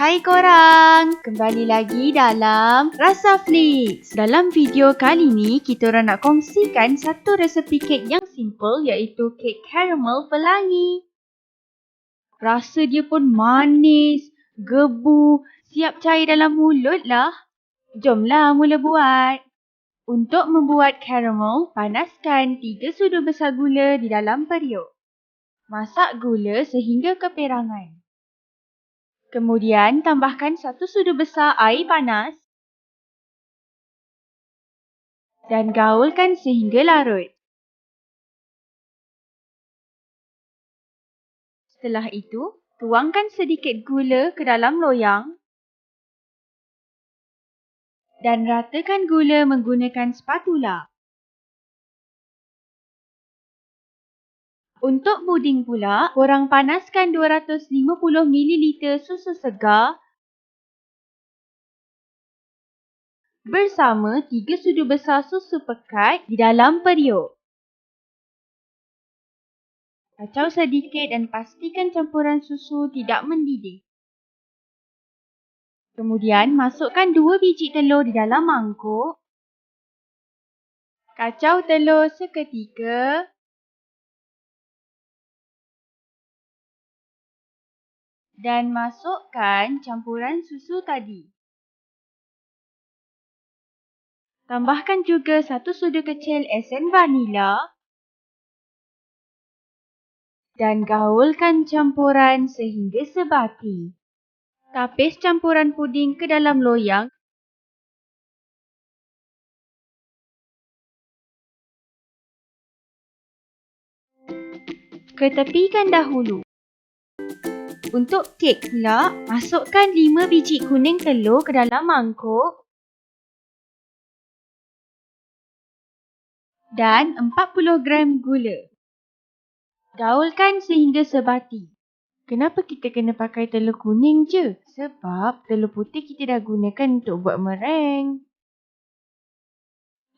Hai korang, kembali lagi dalam Rasa Flix. Dalam video kali ni, kita orang nak kongsikan satu resepi kek yang simple iaitu kek caramel pelangi. Rasa dia pun manis, gebu, siap cair dalam mulut lah. Jomlah mula buat. Untuk membuat caramel, panaskan 3 sudu besar gula di dalam periuk. Masak gula sehingga keperangan. Kemudian tambahkan satu sudu besar air panas dan gaulkan sehingga larut. Setelah itu, tuangkan sedikit gula ke dalam loyang dan ratakan gula menggunakan spatula. Untuk puding pula, korang panaskan 250ml susu segar bersama 3 sudu besar susu pekat di dalam periuk. Kacau sedikit dan pastikan campuran susu tidak mendidih. Kemudian masukkan 2 biji telur di dalam mangkuk. Kacau telur seketika. Dan masukkan campuran susu tadi. Tambahkan juga satu sudu kecil esen vanila dan gaulkan campuran sehingga sebati. Tapis campuran puding ke dalam loyang Ketepikan dahulu. Untuk kek pula, masukkan 5 biji kuning telur ke dalam mangkuk dan 40 gram gula. Gaulkan sehingga sebati. Kenapa kita kena pakai telur kuning je? Sebab telur putih kita dah gunakan untuk buat meringue.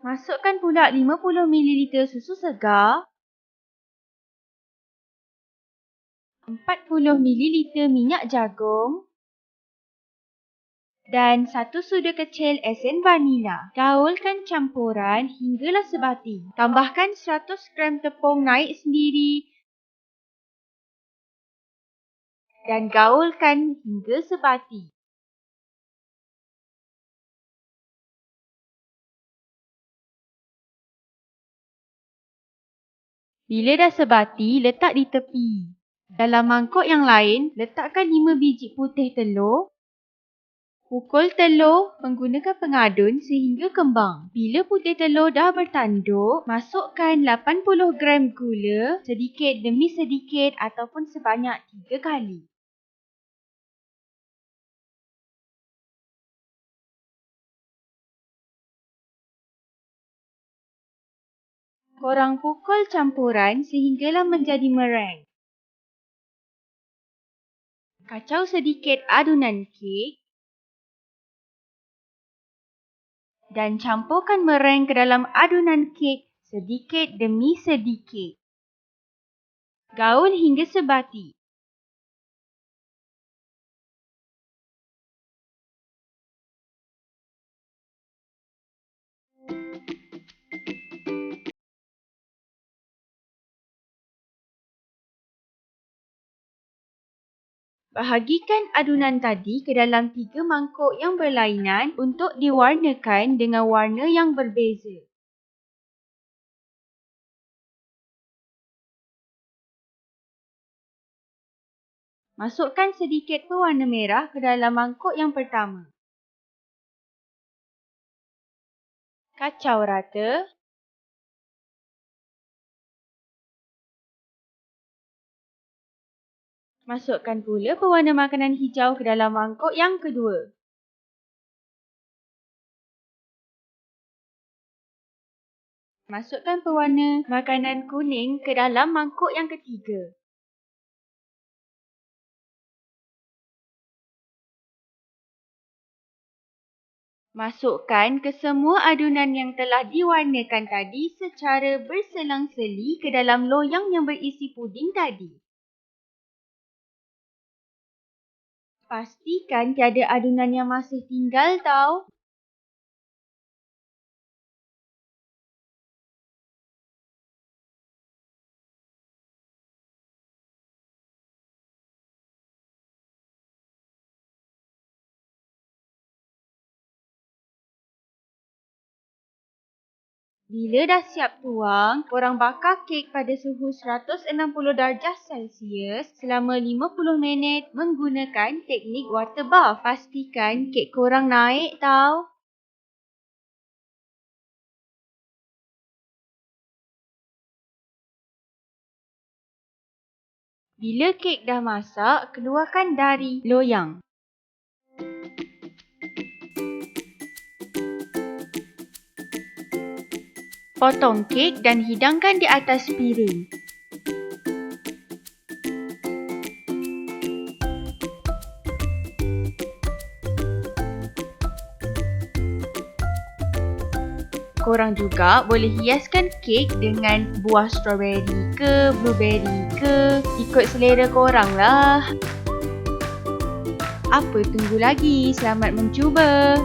Masukkan pula 50ml susu segar 40ml minyak jagung dan satu sudu kecil esen vanila. Gaulkan campuran hinggalah sebati. Tambahkan 100 gram tepung naik sendiri dan gaulkan hingga sebati. Bila dah sebati, letak di tepi. Dalam mangkuk yang lain, letakkan 5 biji putih telur. Pukul telur menggunakan pengadun sehingga kembang. Bila putih telur dah bertanduk, masukkan 80 gram gula sedikit demi sedikit ataupun sebanyak 3 kali. Korang pukul campuran sehinggalah menjadi meringue. Kacau sedikit adunan kek dan campurkan meringue ke dalam adunan kek sedikit demi sedikit. Gaul hingga sebati. Bahagikan adunan tadi ke dalam tiga mangkuk yang berlainan untuk diwarnakan dengan warna yang berbeza. Masukkan sedikit pewarna merah ke dalam mangkuk yang pertama. Kacau rata. Masukkan pula pewarna makanan hijau ke dalam mangkuk yang kedua. Masukkan pewarna makanan kuning ke dalam mangkuk yang ketiga. Masukkan ke semua adunan yang telah diwarnakan tadi secara berselang-seli ke dalam loyang yang berisi puding tadi. Pastikan tiada adunan yang masih tinggal tau. Bila dah siap tuang, korang bakar kek pada suhu 160 darjah Celsius selama 50 minit menggunakan teknik water bath. Pastikan kek korang naik tau. Bila kek dah masak, keluarkan dari loyang. Potong kek dan hidangkan di atas piring. Korang juga boleh hiaskan kek dengan buah strawberry ke, blueberry ke, ikut selera korang lah. Apa tunggu lagi? Selamat mencuba!